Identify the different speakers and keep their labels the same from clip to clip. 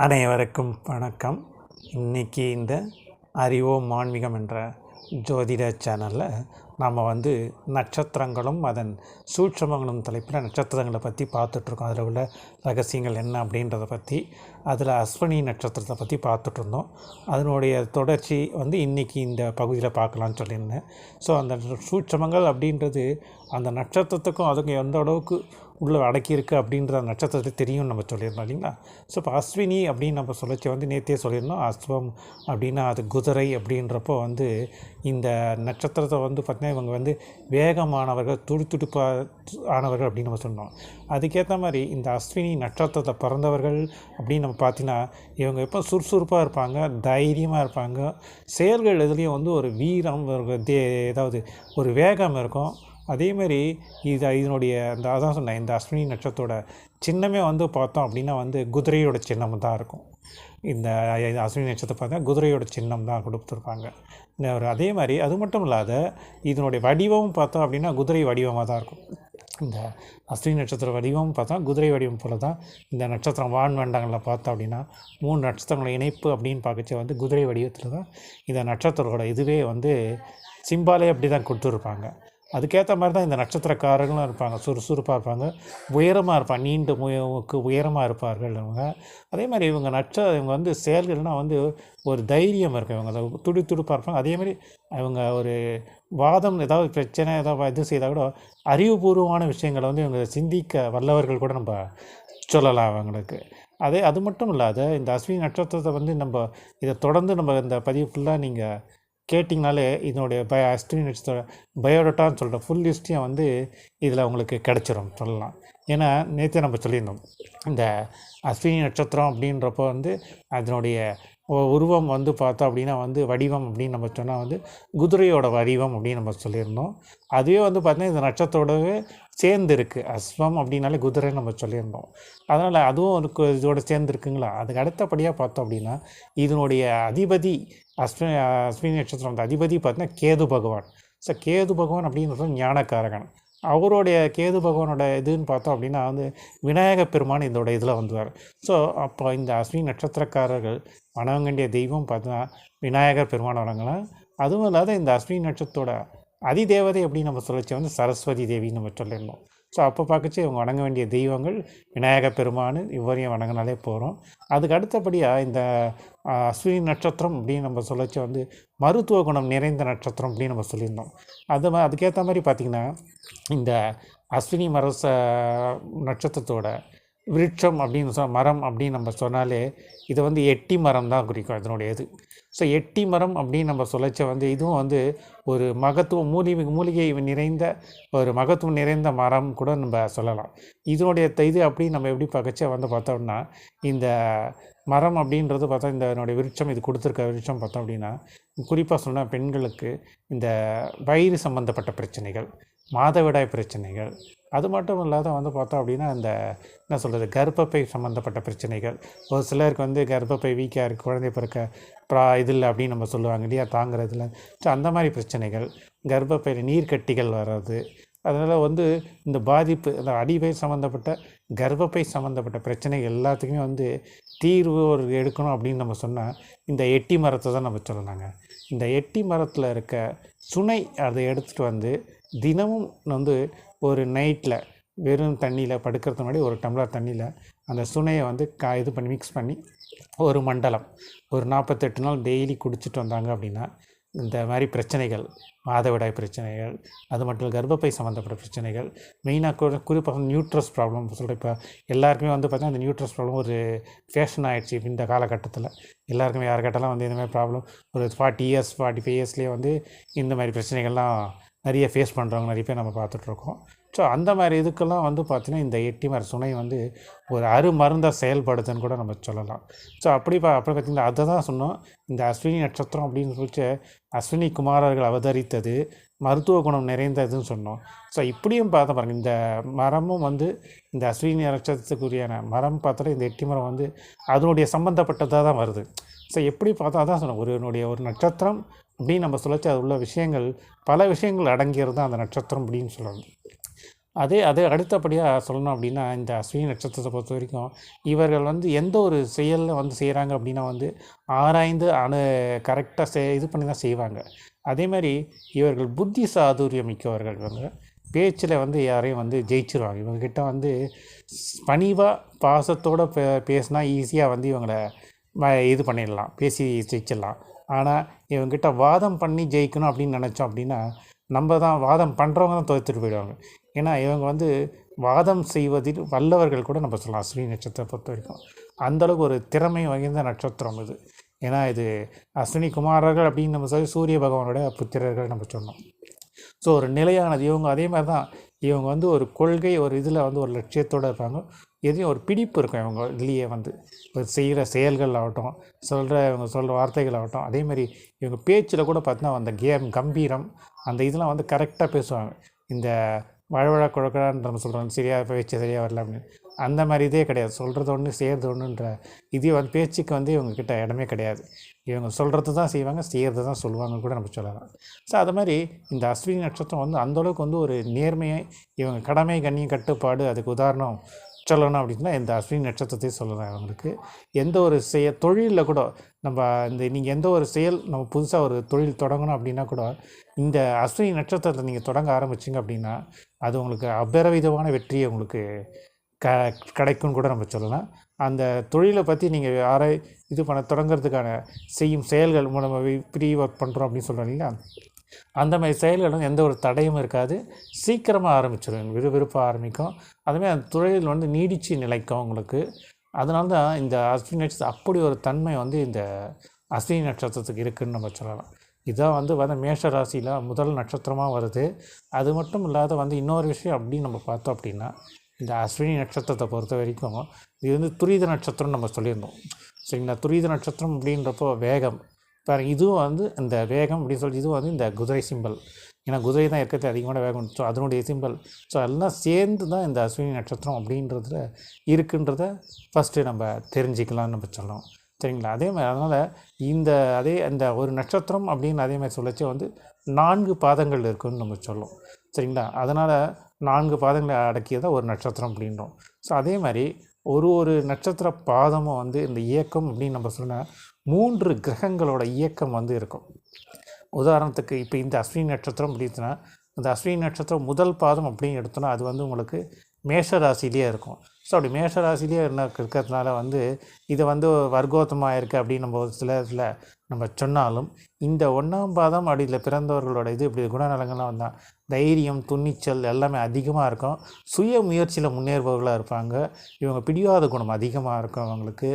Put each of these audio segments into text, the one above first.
Speaker 1: அனைவருக்கும் வணக்கம். இன்னைக்கு இந்த அறிவோம் ஆன்மீகம் என்ற ஜோதிட சேனலில் நாம் வந்து நட்சத்திரங்களும் அதன் சூட்சமங்களும் தலைப்பில் நட்சத்திரங்களை பற்றி பார்த்துட்ருக்கோம். அதில் உள்ள ரகசியங்கள் என்ன அப்படின்றத பற்றி அதில் அஸ்வினி நட்சத்திரத்தை பற்றி பார்த்துட்ருந்தோம். அதனுடைய தொடர்ச்சி வந்து இன்றைக்கி இந்த பகுதியில் பார்க்கலான்னு சொல்லியிருந்தேன். ஸோ அந்த சூட்சமங்கள் அப்படின்றது அந்த நட்சத்திரத்துக்கும் அதுக்கும் எந்த அளவுக்கு உள்ளே அடக்கியிருக்கு அப்படின்ற நட்சத்திரத்தை தெரியும் நம்ம சொல்லியிருந்தோம் இல்லைங்களா? ஸோ இப்போ அஸ்வினி அப்படின்னு நம்ம சொல்லச்சு வந்து நேற்றே சொல்லியிருந்தோம் அஸ்வம் அப்படின்னா அது குதிரை அப்படின்றப்போ வந்து இந்த நட்சத்திரத்தை வந்து பார்த்திங்கன்னா இவங்க வந்து வேகமானவர்கள் துடி ஆனவர்கள் அப்படின்னு நம்ம சொன்னோம். அதுக்கேற்ற மாதிரி இந்த அஸ்வினி நட்சத்திரத்தை பிறந்தவர்கள் அப்படின்னு நம்ம பார்த்தீங்கன்னா இவங்க எப்போ சுறுசுறுப்பாக இருப்பாங்க தைரியமாக இருப்பாங்க செயல்கள் எதுலேயும் வந்து ஒரு வீரம் தே ஏதாவது ஒரு வேகம் இருக்கும். அதேமாரி இது இதனுடைய அந்த அதான் சொன்னேன் இந்த அஸ்வினி நட்சத்திரோட சின்னமே வந்து பார்த்தோம் அப்படின்னா வந்து குதிரையோட சின்னம் தான் இருக்கும். இந்த அஸ்வினி நட்சத்திரம் பார்த்தா குதிரையோட சின்னம் தான் கொடுத்துருப்பாங்க இந்த ஒரு அதே மாதிரி அது மட்டும் இல்லாத இதனுடைய வடிவமும் பார்த்தோம் அப்படின்னா குதிரை வடிவமாக தான் இருக்கும். இந்த அஸ்வினி நட்சத்திர வடிவம் பார்த்தா குதிரை வடிவம் போல தான் இந்த நட்சத்திரம் வான் வேண்டங்களில் பார்த்தோம் அப்படின்னா மூணு நட்சத்திரங்களோட இணைப்பு அப்படின்னு பார்க்கச்சு வந்து குதிரை வடிவத்தில் தான் இந்த நட்சத்திரத்தோட இதுவே வந்து சிம்பாலே அப்படி தான் கொடுத்துருப்பாங்க. அதுக்கேற்ற மாதிரி தான் இந்த நட்சத்திரக்காரர்களும் இருப்பாங்க சுறுசுறுப்பாக இருப்பாங்க உயரமாக இருப்பாங்க நீண்ட முயக்கு உயரமாக இருப்பார்கள் இவங்க. அதே மாதிரி இவங்க நட்ச இவங்க வந்து செயல்கள்னால் வந்து ஒரு தைரியம் இருக்கும். இவங்க அதை துடி துடுப்பாக இருப்பாங்க. அதே மாதிரி அவங்க ஒரு வாதம் ஏதாவது பிரச்சனை ஏதாவது இது செய்தால் கூட அறிவுபூர்வமான விஷயங்களை வந்து இவங்க சிந்திக்க வல்லவர்கள் கூட நம்ம சொல்லலாம் அவங்களுக்கு. அதே அது மட்டும் இல்லாத இந்த அஸ்வினி நட்சத்திரத்தை வந்து நம்ம இதை தொடர்ந்து நம்ம இந்த பதிவு ஃபுல்லாக நீங்கள் கேட்டிங்கனாலே இதனுடைய பய அஸ்வினி பயோடட்டான்னு சொல்கிற ஃபுல் லிஸ்ட்டையும் வந்து இதில் உங்களுக்கு கிடச்சிரும் சொல்லலாம். ஏன்னா நேற்று நம்ம சொல்லியிருந்தோம். இந்த அஸ்வினி நட்சத்திரம் அப்படின்றப்போ வந்து அதனுடைய உருவம் வந்து பார்த்தோம் அப்படின்னா வந்து வடிவம் அப்படின்னு நம்ம சொன்னால் வந்து குதிரையோட வடிவம் அப்படின்னு நம்ம சொல்லியிருந்தோம். அதுவே வந்து பார்த்திங்கன்னா இந்த நட்சத்திரோடவே சேர்ந்து இருக்குது அஸ்வம் அப்படின்னாலே குதிரைன்னு நம்ம சொல்லியிருந்தோம். அதனால் அதுவும் ஒரு இதோட சேர்ந்து இருக்குங்களா அதுக்கு அடுத்தபடியாக பார்த்தோம் அப்படின்னா இதனுடைய அதிபதி அஸ்வினி அஸ்வினி நட்சத்திரம் அந்த அதிபதி பார்த்தீங்கன்னா கேது பகவான். ஸோ கேது பகவான் அப்படின்றது ஞானக்காரகன். அவருடைய கேது பகவானோட இதுன்னு பார்த்தோம் அப்படின்னா வந்து விநாயக பெருமான் இதோட இதில் வந்துவார். ஸோ அப்போ இந்த அஸ்வினி நட்சத்திரக்காரர்கள் வணங்கண்டிய தெய்வம் பார்த்தா விநாயகர் பெருமான் வணங்கலாம் அதுவும் இல்லாத இந்த அஸ்வினி நட்சத்திரத்தோட அதிதேவதை அப்படின்னு நம்ம சொல்லிச்சு? வந்து சரஸ்வதி தேவின்னு நம்ம சொல்லியிருந்தோம். ஸோ அப்போ பார்க்கச்சு இவங்க வணங்க வேண்டிய தெய்வங்கள் விநாயக பெருமானு இவரையும் வணங்கினாலே போகிறோம் அதுக்கு அடுத்தபடியாக இந்த அஸ்வினி நட்சத்திரம் அப்படின்னு நம்ம சொல்லச்சு வந்து மருத்துவ குணம் நிறைந்த நட்சத்திரம் அப்படின்னு நம்ம சொல்லியிருந்தோம். அது மா- அதுக்கேற்ற மாதிரி பார்த்திங்கன்னா இந்த அஸ்வினி மரச நட்சத்திரத்தோட விருட்சம் அப்படின்னு சொ மரம் அப்படின்னு நம்ம சொன்னாலே இது வந்து எட்டி மரம் தான் குறிக்கும் இதனுடைய இது ஸோ எட்டி மரம் அப்படின்னு நம்ம சொல்லச்ச வந்து இதுவும் வந்து ஒரு மகத்துவம் மூலிகை மூலிகை நிறைந்த ஒரு மகத்துவம் நிறைந்த மரம் கூட நம்ம சொல்லலாம். இதனுடைய த- இது அப்படி நம்ம எப்படி பகச்ச வந்து பார்த்தோம்னா இந்த மரம் அப்படின்றது பார்த்தா இந்த என்னுடைய விருட்சம் இது கொடுத்துருக்க விருட்சம் பார்த்தோம் அப்படின்னா குறிப்பாக சொன்னால் பெண்களுக்கு இந்த வயிறு சம்மந்தப்பட்ட பிரச்சனைகள். மாதவிடாய் பிரச்சனைகள். அது மட்டும் இல்லாத வந்து பார்த்தோம் அப்படின்னா இந்த என்ன சொல்கிறது கர்ப்பப்பை சம்மந்தப்பட்ட பிரச்சனைகள். ஒரு சிலருக்கு வந்து கர்ப்பப்பை வீக்காக இருக்குது குழந்தை பிறக்க ப்ரா இதில் அப்படின்னு நம்ம சொல்லுவாங்க இல்லையா தாங்குறதுல. ஸோ அந்த மாதிரி பிரச்சனைகள். கர்ப்பப்பையில் நீர்க்கட்டிகள் வர்றது. அதனால் வந்து இந்த பாதிப்பு இந்த அடிப்பை சம்மந்தப்பட்ட கர்ப்பப்பை சம்மந்தப்பட்ட பிரச்சனைகள் எல்லாத்துக்குமே வந்து தீர்வு ஒரு எடுக்கணும் அப்படின்னு நம்ம சொன்னால் இந்த எட்டி மரத்தை தான் நம்ம சொல்லலாங்க. இந்த எட்டி மரத்தில் இருக்க சுனை அதை எடுத்துகிட்டு வந்து தினமும் வந்து ஒரு நைட்டில் வெறும் தண்ணியில் படுக்கிறது முன்னாடி ஒரு டம்ளர் தண்ணியில் அந்த சுனையை வந்து கா இது பண்ணி மிக்ஸ் பண்ணி ஒரு மண்டலம். ஒரு நாற்பத்தெட்டு நாள் டெய்லி குடிச்சிட்டு வந்தாங்க அப்படின்னா இந்த மாதிரி பிரச்சனைகள் மாதவிடாய் பிரச்சனைகள் அது மட்டும் இல்லை கர்ப்பப்பை சம்மந்தப்பட்ட பிரச்சனைகள் மெயினாக கூட குறிப்பாக நியூட்ரஸ் ப்ராப்ளம் சொல்கிற இப்போ எல்லாருக்குமே வந்து பார்த்தீங்கன்னா அந்த நியூட்ரஸ் ப்ராப்ளம் ஒரு ஃபேஷன் ஆகிடுச்சு இந்த காலகட்டத்தில். எல்லாருக்குமே யார் கேட்டாலும் வந்து இந்த மாதிரி ப்ராப்ளம் ஒரு ஃபார்ட்டி இயர்ஸ் ஃபார்ட்டி ஃபைவ் இயர்ஸ்லேயே வந்து இந்த மாதிரி பிரச்சனைகள்லாம் நிறைய ஃபேஸ் பண்ணுறவங்க நிறைய பேர் நம்ம பார்த்துட்ருக்கோம் ஸோ அந்த மாதிரி இதுக்கெல்லாம் வந்து பார்த்திங்கன்னா இந்த எட்டி சுனை வந்து ஒரு அருமருந்தாக செயல்படுதுன்னு கூட நம்ம சொல்லலாம். ஸோ அப்படி பா அப்படி பார்த்திங்கன்னா அதை தான் சொன்னோம். இந்த அஸ்வினி நட்சத்திரம் அப்படின்னு சொல்லிச்சு அஸ்வினி குமாரர்கள் அவதரித்தது மருத்துவ குணம் நிறைந்ததுன்னு சொன்னோம். ஸோ இப்படியும் பார்த்த பாருங்கள் இந்த மரமும் வந்து இந்த அஸ்வினி நட்சத்திரத்துக்குரியான மரம் பார்த்தாலே இந்த எட்டி மரம் வந்து அதனுடைய சம்மந்தப்பட்டதாக தான் வருது. ஸோ எப்படி பார்த்தா அதான் சொன்னோம் ஒருவனுடைய ஒரு நட்சத்திரம் அப்படின்னு நம்ம சொல்லச்சு அது உள்ள விஷயங்கள் பல விஷயங்கள் அடங்கியது தான் அந்த நட்சத்திரம் அப்படின்னு சொல்லணும். அதே அதே அடுத்தபடியாக சொல்லணும் அப்படின்னா இந்த அஸ்வினி நட்சத்திரத்தை பொறுத்த வரைக்கும் இவர்கள் வந்து எந்த ஒரு செயலில் வந்து செய்கிறாங்க அப்படின்னா வந்து ஆராய்ந்து அணு கரெக்டாக செ இது பண்ணி தான் செய்வாங்க. அதே மாதிரி இவர்கள் புத்தி சாதுரியம் மிக்கவர்கள் இவங்க. பேச்சில் வந்து யாரையும் வந்து ஜெயிச்சிருவாங்க. இவங்கக்கிட்ட வந்து பணிவாக பாசத்தோடு பே பேசினா ஈஸியாக வந்து இவங்கள இது பண்ணிடலாம் பேசி ஜெயிச்சிடலாம். ஆனால் இவங்ககிட்ட வாதம் பண்ணி ஜெயிக்கணும் அப்படின்னு நினச்சோம் அப்படின்னா நம்ம தான் வாதம் பண்ணுறவங்க தான் தோற்றுட்டு போயிடுவாங்க. ஏன்னா இவங்க வந்து வாதம் செய்வதில் வல்லவர்கள் கூட நம்ம சொல்லலாம். அஸ்வினி நட்சத்திரம் பொறுத்த வரைக்கும். அந்தளவுக்கு ஒரு திறமை வாய்ந்த நட்சத்திரம் இது. ஏன்னா இது அஸ்வினி குமாரர்கள் அப்படின்னு நம்ம சொல்லி சூரிய பகவானோட புத்திரர்கள் நம்ம சொன்னோம். ஸோ ஒரு நிலையானது. இவங்க அதே மாதிரி தான். இவங்க வந்து ஒரு கொள்கை ஒரு இதில் வந்து ஒரு லட்சியத்தோடு இருப்பாங்க. எதையும் ஒரு பிடிப்பு இருக்கும் இவங்க இதுலேயே வந்து. ஒரு செய்கிற செயல்கள் ஆகட்டும் சொல்கிற இவங்க சொல்கிற வார்த்தைகள் ஆகட்டும். அதேமாதிரி இவங்க பேச்சில் கூட பார்த்தீங்கன்னா அந்த கேம் கம்பீரம் அந்த இதெல்லாம் வந்து கரெக்டாக பேசுவாங்க. இந்த வழவழ குழக்கடான்னு நம்ம சொல்கிறோம் சரியாக பேச்சு சரியாக வரல அப்படின்னு. அந்த மாதிரி இதே கிடையாது. சொல்கிறது ஒன்று செய்கிறது ஒன்றுன்ற இதே வந்து பேச்சுக்கு வந்து இவங்கக்கிட்ட இடமே கிடையாது. இவங்க சொல்கிறது தான் செய்வாங்க செய்கிறது தான் சொல்லுவாங்கன்னு கூட நம்ம சொல்லலாம். ஸோ அது மாதிரி இந்த அஸ்வினி நட்சத்திரம் வந்து அந்தளவுக்கு வந்து ஒரு நேர்மையை இவங்க கடமை கண்ணியம் கட்டுப்பாடு அதுக்கு உதாரணம் சொல்லணும் அப்படின்னா இந்த அஸ்வினி நட்சத்திரத்தையும் சொல்லலாம் அவங்களுக்கு. எந்த ஒரு செய தொழிலில் கூட நம்ம இந்த நீங்கள் எந்த ஒரு செயல் நம்ம புதுசாக ஒரு தொழில் தொடங்கணும் அப்படின்னா கூட இந்த அஸ்வினி நட்சத்திரத்தை நீங்கள் தொடங்க ஆரம்பிச்சிங்க அப்படின்னா அது உங்களுக்கு அபரவிதமான வெற்றியை உங்களுக்கு க கிடைக்கும்னு கூட நம்ம சொல்லலாம். அந்த தொழிலை பற்றி நீங்கள் யாரை இது பண்ண தொடங்கிறதுக்கான செய்யும் செயல்கள் நம்ம ப்ரீ ஒர்க் பண்ணுறோம் அப்படின்னு சொல்கிறோம் இல்லைங்களா அந்த மாதிரி செயல்களும் எந்த ஒரு தடையும் இருக்காது. சீக்கிரமாக ஆரம்பிச்சிடும் விறுவிறுப்பாக ஆரம்பிக்கும். அதுமாதிரி அந்த தொழில் வந்து நீடித்து நிலைக்கும் உங்களுக்கு. அதனால தான் இந்த அஸ்வினி நட்சத்திரம் அப்படி ஒரு தன்மை வந்து இந்த அஸ்வினி நட்சத்திரத்துக்கு இருக்குதுன்னு நம்ம சொல்லலாம். இதான் வந்து வந்து மேஷ ராசியில் முதல் நட்சத்திரமாக வருது. அது மட்டும் இல்லாத வந்து இன்னொரு விஷயம் அப்படின்னு நம்ம பார்த்தோம் அப்படின்னா இந்த அஸ்வினி நட்சத்திரத்தை பொறுத்த வரைக்கும் இது வந்து துரித நட்சத்திரம்னு நம்ம சொல்லியிருந்தோம். சரிங்களா? துரித நட்சத்திரம் அப்படின்றப்போ வேகம். பாருங்க இதுவும் வந்து இந்த வேகம் அப்படின்னு சொல்லி இதுவும் வந்து இந்த குதிரை சிம்பல். ஏன்னா குதிரை தான் இருக்கிறது அதிகமான வேகம். ஸோ அதனுடைய சிம்பல். ஸோ எல்லாம் சேர்ந்து தான் இந்த அஸ்வினி நட்சத்திரம் அப்படின்றதுல இருக்குன்றத ஃபஸ்ட்டு நம்ம தெரிஞ்சுக்கலாம்னு நம்ம சொல்லலாம் சரிங்களா? அதே மாதிரி அதனால் இந்த அதே அந்த ஒரு நட்சத்திரம் அப்படின்னு அதே மாதிரி சொல்லச்சு வந்து நான்கு பாதங்கள் இருக்குதுன்னு நம்ம சொல்லும் சரிங்களா? அதனால் நான்கு பாதங்களை அடக்கியதான் ஒரு நட்சத்திரம் அப்படின்றோம். ஸோ அதே மாதிரி ஒரு ஒரு நட்சத்திர பாதமும் வந்து இந்த இயக்கம் அப்படின்னு நம்ம சொன்னால் மூன்று கிரகங்களோட இயக்கம் வந்து இருக்கும். உதாரணத்துக்கு இப்போ இந்த அஸ்வினி நட்சத்திரம் அப்படின்னா இந்த அஸ்வினி நட்சத்திரம் முதல் பாதம் அப்படின்னு எடுத்தோன்னா அது வந்து உங்களுக்கு மேஷ ராசிலேயே இருக்கும். ஸோ அப்படி மேஷராசிலேயே என்ன இருக்கிறதுனால வந்து இது வந்து வர்க்கோத்தமாக இருக்குது அப்படின்னு நம்ம ஒரு சில நம்ம சொன்னாலும் இந்த ஒன்றாம் பாதம் அடியில் பிறந்தவர்களோட இது இப்படி குணநலங்கள்லாம் வந்தால் தைரியம் துணிச்சல் எல்லாமே அதிகமாக இருக்கும். சுய முயற்சியில் முன்னேறுபவர்களாக இருப்பாங்க. இவங்க பிடிவாத குணம் அதிகமாக இருக்கும் அவங்களுக்கு.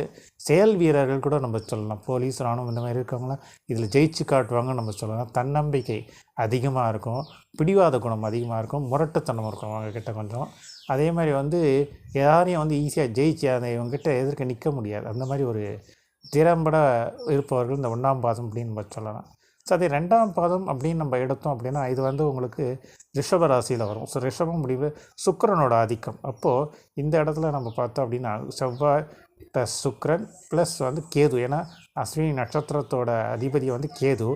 Speaker 1: செயல் வீரர்கள் கூட நம்ம சொல்லலாம். போலீஸ் ராணுவம் இந்த மாதிரி இருக்கவங்களாம் இதில் ஜெயிச்சு காட்டுவாங்கன்னு நம்ம சொல்லலாம். தன்னம்பிக்கை அதிகமாக இருக்கும். பிடிவாத குணம் அதிகமாக இருக்கும். முரட்டுத்தனம் இருக்கும் அவங்க கிட்ட கொஞ்சம். அதே மாதிரி வந்து யாரையும் வந்து ஈஸியாக ஜெயிச்சு அதை இவங்ககிட்ட எதிர்க்க நிற்க முடியாது. அந்த மாதிரி ஒரு திறம்பட இருப்பவர்கள் இந்த ஒன்றாம் பாதம் அப்படின்னு நம்ம சொல்லலாம். ஸோ அதே ரெண்டாம் பாதம் அப்படின்னு நம்ம எடுத்தோம் அப்படின்னா இது வந்து உங்களுக்கு ரிஷப ராசியில் வரும். ஸோ ரிஷபம் முடிவு சுக்கரனோட ஆதிக்கம். அப்போது இந்த இடத்துல நம்ம பார்த்தோம் அப்படின்னா செவ்வாய் ப்ளஸ் சுக்ரன் ப்ளஸ் வந்து கேது. ஏன்னா அஸ்வினி நட்சத்திரத்தோட அதிபதி வந்து கேது.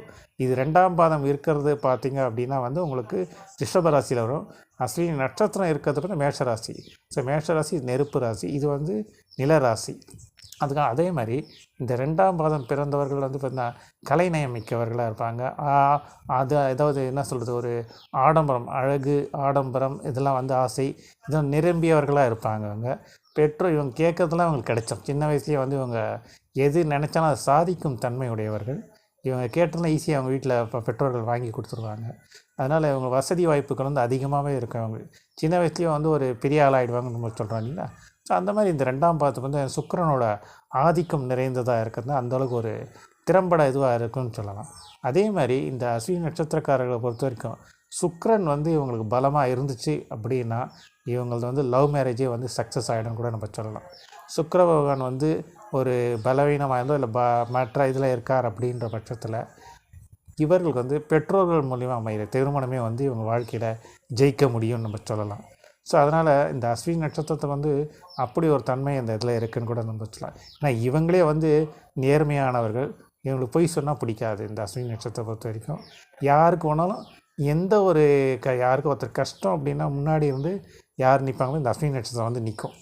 Speaker 1: இது ரெண்டாம் பாதம் இருக்கிறது பார்த்திங்க அப்படின்னா வந்து உங்களுக்கு ரிஷப ராசியில் வரும். அஸ்வினி நட்சத்திரம் இருக்கிறது பார்த்தா மேஷராசி. ஸோ மேஷராசி நெருப்பு ராசி. இது வந்து நிலராசி அதுக்காக அதே மாதிரி இந்த ரெண்டாம் பாதம் பிறந்தவர்கள் வந்து பார்த்திங்கன்னா கலைநயம் மிக்கவர்களாக இருப்பாங்க. அது ஏதாவது என்ன சொல்கிறது ஒரு ஆடம்பரம் அழகு ஆடம்பரம் இதெல்லாம் வந்து ஆசை இதெல்லாம் நிரம்பியவர்களாக இருப்பாங்க அவங்க. பெற்றோர் இவங்க கேட்கறதுலாம் அவங்களுக்கு கிடைச்சோம். சின்ன வயசுலேயே வந்து இவங்க எது நினச்சாலும் அதை சாதிக்கும் தன்மை உடையவர்கள். இவங்க கேட்டதெல்லாம் ஈஸியாக அவங்க வீட்டில் இப்போ பெற்றோர்கள் வாங்கி கொடுத்துருவாங்க. அதனால் இவங்க வசதி வாய்ப்புகள் வந்து அதிகமாகவே இருக்கும். அவங்க சின்ன வயசுலேயே வந்து ஒரு பெரிய ஆளாகிடுவாங்கன்னு நம்ம சொல்கிறோம் இல்லைங்களா? ஸோ அந்த மாதிரி இந்த ரெண்டாம் பாதத்துக்கு வந்து சுக்கரனோட ஆதிக்கம் நிறைந்ததாக இருக்கிறது அந்தளவுக்கு ஒரு திறம்பட இதுவாக இருக்குன்னு சொல்லலாம். அதே மாதிரி இந்த அஸ்வினி நட்சத்திரக்காரர்களை பொறுத்த வரைக்கும் சுக்கரன் வந்து இவங்களுக்கு பலமாக இருந்துச்சு அப்படின்னா இவங்களது வந்து லவ் மேரேஜே வந்து சக்ஸஸ் ஆகிடும் கூட நம்ம சொல்லலாம். சுக்கர பகவான் வந்து ஒரு பலவீனமாக இருந்தோ இல்லை ப மற்ற இதில் இருக்கார் அப்படின்ற பட்சத்தில் இவர்களுக்கு வந்து பெற்றோர்கள் மூலிமா அமைகிற திருமணமே வந்து இவங்க வாழ்க்கையில் ஜெயிக்க முடியும்னு நம்ம சொல்லலாம். ஸோ அதனால் இந்த அஸ்வினி நட்சத்திரத்தை வந்து அப்படி ஒரு தன்மை அந்த இதில் இருக்குதுன்னு கூட நம்ம சொல்லலாம். ஏன்னா இவங்களே வந்து நேர்மையானவர்கள். இவங்களுக்கு பொய் சொன்னால் பிடிக்காது இந்த அஸ்வினி நட்சத்திரத்தை பொறுத்த வரைக்கும். யாருக்கு வேணாலும் எந்த ஒரு க யாருக்கும் ஒருத்தர் கஷ்டம் அப்படின்னா முன்னாடி இருந்து யார் நிற்பாங்களோ இந்த அஸ்வினி நட்சத்திரம் வந்து நிற்கும்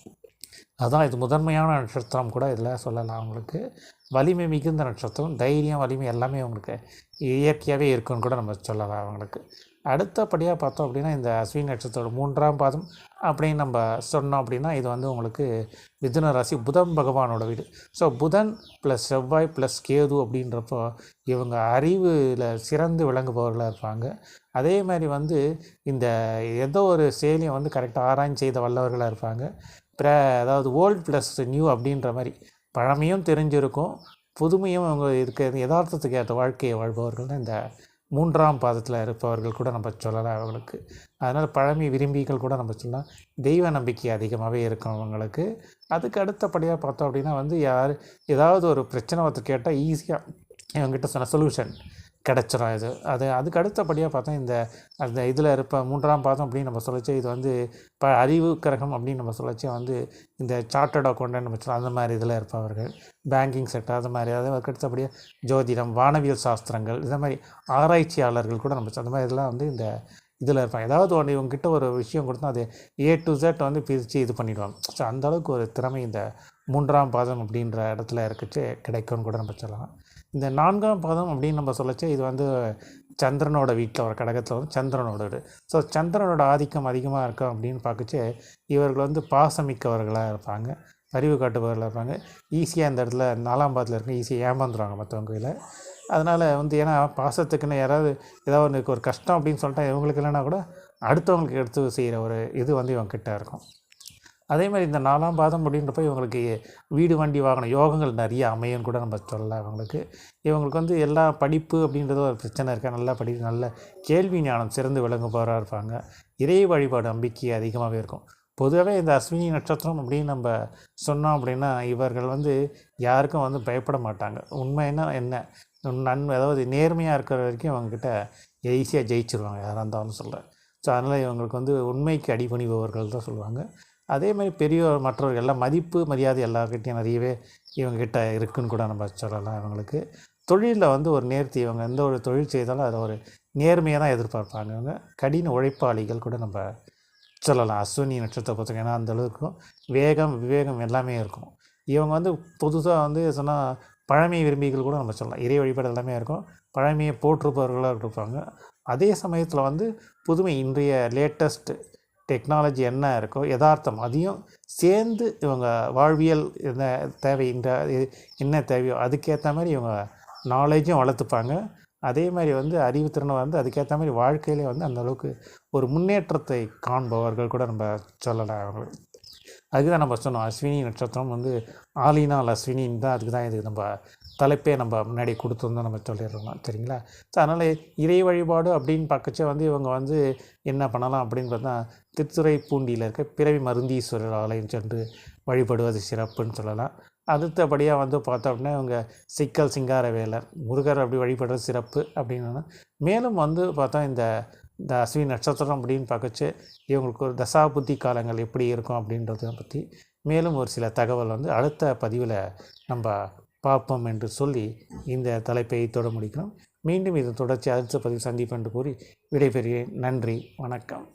Speaker 1: அதான் இது முதன்மையான நட்சத்திரம் கூட இதில் சொல்லலாம் அவங்களுக்கு. வலிமை மிகுந்த நட்சத்திரம் தைரியம் வலிமை எல்லாமே அவங்களுக்கு இயற்கையாகவே இருக்குன்னு கூட நம்ம சொல்லலாம் அவங்களுக்கு. அடுத்தபடியாக பார்த்தோம் அப்படின்னா இந்த அஸ்வினி நட்சத்திரம் மூன்றாம் பாதம் அப்படின்னு நம்ம சொன்னோம் அப்படின்னா இது வந்து உங்களுக்கு மிதுன ராசி புதன் பகவானோட வீடு. ஸோ புதன் ப்ளஸ் செவ்வாய் ப்ளஸ் கேது அப்படின்றப்போ இவங்க அறிவில் சிறந்து விளங்குபவர்களாக இருப்பாங்க. அதே மாதிரி வந்து இந்த ஏதோ ஒரு செயலியை வந்து கரெக்டாக ஆராய்ச்சி செய்த வல்லவர்களாக இருப்பாங்க. ப்ர அதாவது ஓல்டு ப்ளஸ் நியூ அப்படின்ற மாதிரி பழமையும் தெரிஞ்சிருக்கும். புதுமையும் அவங்க இருக்க யதார்த்தத்துக்கு ஏற்ற வாழ்க்கையை வாழ்பவர்கள் தான் இந்த மூன்றாம் பாதத்தில் இருப்பவர்கள் கூட நம்ம சொல்லலாம் அவங்களுக்கு. அதனால் பழமை விரும்பிகள் கூட நம்ம சொல்லலாம் தெய்வ நம்பிக்கை அதிகமாகவே இருக்கும் அவங்களுக்கு. அதுக்கு அடுத்தபடியாக பார்த்தோம் அப்படின்னா வந்து யார் ஏதாவது ஒரு பிரச்சனை ஒருத்தர் கேட்டால் ஈஸியாக இவங்ககிட்ட சொன்ன சொல்யூஷன் கிடச்சிரும் இது. அது அதுக்கு அடுத்தபடியாக பார்த்தா இந்த அந்த இதில் இருப்ப மூன்றாம் பாதம் அப்படின்னு நம்ம சொல்லிச்சு இது வந்து இப்போ அறிவு கிரகம் அப்படின்னு நம்ம சொல்லச்சு வந்து இந்த சார்ட்டர்ட் அக்கௌண்ட் நம்ம சொல்லலாம் அந்த மாதிரி இதில் இருப்பவர்கள். பேங்கிங் செக்டர் அது மாதிரி. அதாவது அதுக்கு அடுத்தபடியாக ஜோதிடம் வானவியல் சாஸ்திரங்கள் இந்த மாதிரி ஆராய்ச்சியாளர்கள் கூட நம்ம அந்த மாதிரி இதெல்லாம் வந்து இந்த இதில் இருப்பாங்க. ஏதாவது ஒன்று இவங்ககிட்ட ஒரு விஷயம் கொடுத்தா அது ஏ டு ஜெட் வந்து பிரித்து இது பண்ணிடுவாங்க. ஸோ அந்தளவுக்கு ஒரு திறமை இந்த மூன்றாம் பாதம் அப்படின்ற இடத்துல இருக்குச்சு கிடைக்கும்னு கூட நம்ம சொல்லலாம். இந்த நான்காம் பாதம் அப்படின்னு நம்ம சொல்லச்சு இது வந்து சந்திரனோட வீட்டில் ஒரு கடகத்தில் வந்து சந்திரனோட வீடு. ஸோ சந்திரனோட ஆதிக்கம் அதிகமாக இருக்கும் அப்படின்னு பார்க்கச்சு இவர்கள் வந்து பாசமிக்கவர்களாக இருப்பாங்க அறிவு காட்டுபவர்களாக இருப்பாங்க. ஈஸியாக இந்த இடத்துல நாலாம் பாதத்தில் இருக்க ஈஸியாக ஏமாந்துருவாங்க மற்றவங்க இதில் அதனால் வந்து ஏன்னா பாசத்துக்குன்னு யாராவது ஏதாவது ஒன்று ஒரு கஷ்டம் அப்படின்னு சொல்லிட்டா இவங்களுக்கு இல்லைன்னா கூட அடுத்தவங்களுக்கு எடுத்து செய்கிற ஒரு இது வந்து இவங்க கிட்டே இருக்கும். அதே மாதிரி இந்த நாலாம் பாதம் அப்படின்றப்ப இவங்களுக்கு வீடு வண்டி வாகனம் யோகங்கள் நிறைய அமையும் கூட நம்ம சொல்லலாம் இவங்களுக்கு. இவங்களுக்கு வந்து எல்லா படிப்பு அப்படின்றது ஒரு பிரச்சனை இருக்கா? நல்லா படி நல்ல கேள்வி ஞானம் சிறந்து விளங்குபவராக இருப்பாங்க. இறை வழிபாடு நம்பிக்கை அதிகமாகவே இருக்கும். பொதுவாகவே இந்த அஸ்வினி நட்சத்திரம் அப்படின்னு நம்ம சொன்னோம் அப்படின்னா இவர்கள் வந்து யாருக்கும் வந்து பயப்பட மாட்டாங்க. உண்மைன்னா என்ன நன்மை அதாவது நேர்மையாக இருக்கிற வரைக்கும் அவங்கக்கிட்ட ஈஸியாக ஜெயிச்சிருவாங்க. யாராக இருந்தாலும் சொல்கிறேன் ஸோ அதனால் இவங்களுக்கு வந்து உண்மைக்கு அடிபணிபவர்கள் தான் சொல்லுவாங்க. அதே மாதிரி பெரியோர் மற்றவர்கள் எல்லாம் மதிப்பு மரியாதை எல்லாருக்கிட்டையும் நிறையவே இவங்ககிட்ட இருக்குன்னு கூட நம்ம சொல்லலாம் இவங்களுக்கு. தொழிலில் வந்து ஒரு நேர்த்தி இவங்க எந்த ஒரு தொழில் செய்தாலும் அதை ஒரு நேர்மையாக தான் எதிர்பார்ப்பாங்க. இவங்க கடின உழைப்பாளிகள் கூட நம்ம சொல்லலாம். அஸ்வினி நட்சத்திர பொறுத்தவரைக்கும் ஏன்னா அந்தளவுக்கும் வேகம் விவேகம் எல்லாமே இருக்கும். இவங்க வந்து புதுசாக வந்து சொன்னால் பழமை விரும்பிகள் கூட நம்ம சொல்லலாம். இறை வழிபாடு எல்லாமே இருக்கும். பழமையை போற்றுப்பவர்களாக இருப்பாங்க. அதே சமயத்தில் வந்து புதுமை இன்றைய லேட்டஸ்ட்டு டெக்னாலஜி என்ன இருக்கோ யதார்த்தம் அதையும் சேர்ந்து இவங்க வாழ்வியல் என்ன தேவை இந்த என்ன தேவையோ அதுக்கேற்ற மாதிரி இவங்க நாலேஜும் வளர்த்துப்பாங்க. அதே மாதிரி வந்து அறிவுத்திறனை வந்து அதுக்கேற்ற மாதிரி வாழ்க்கையிலே வந்து அந்தளவுக்கு ஒரு முன்னேற்றத்தை காண்பவர்கள் கூட நம்ம சொல்லலாம் அவங்க அதுக்கு தான் நம்ம சொன்னோம் அஸ்வினி நட்சத்திரம் வந்து ஆலினால் அஸ்வினின்னு தான் அதுக்கு தான் இதுக்கு நம்ம தலைப்பே நம்ம முன்னாடி கொடுத்துருந்தோம் நம்ம சொல்லிடுறோம் சரிங்களா? ஸோ அதனால் இறை வழிபாடு அப்படின்னு பார்க்கச்சே வந்து இவங்க வந்து என்ன பண்ணலாம் அப்படின்னு பார்த்தா திருத்துறை பூண்டியில் இருக்க பிறவி மருந்தீஸ்வரர் ஆலயம் சென்று வழிபடுவது சிறப்புன்னு சொல்லலாம். அடுத்தபடியாக வந்து பார்த்தோம் அப்படின்னா இவங்க சிக்கல் சிங்கார வேலர் முருகர் அப்படி வழிபடுறது சிறப்பு அப்படின்னு. மேலும் வந்து பார்த்தா இந்த இந்த அஸ்வினி நட்சத்திரம் அப்படின்னு பார்க்கச்சு இவங்களுக்கு ஒரு தசா புத்தி காலங்கள் எப்படி இருக்கும் அப்படின்றத பற்றி மேலும் ஒரு சில தகவல் வந்து அடுத்த பதிவில் நம்ம பார்ப்போம் என்று சொல்லி இந்த தலைப்பை தொட முடிக்கிறோம். மீண்டும் இதன் தொடர்ச்சி அடுத்த பதிவு சந்திப்பு என்று கூறி விடைபெறுகிறேன். நன்றி. வணக்கம்.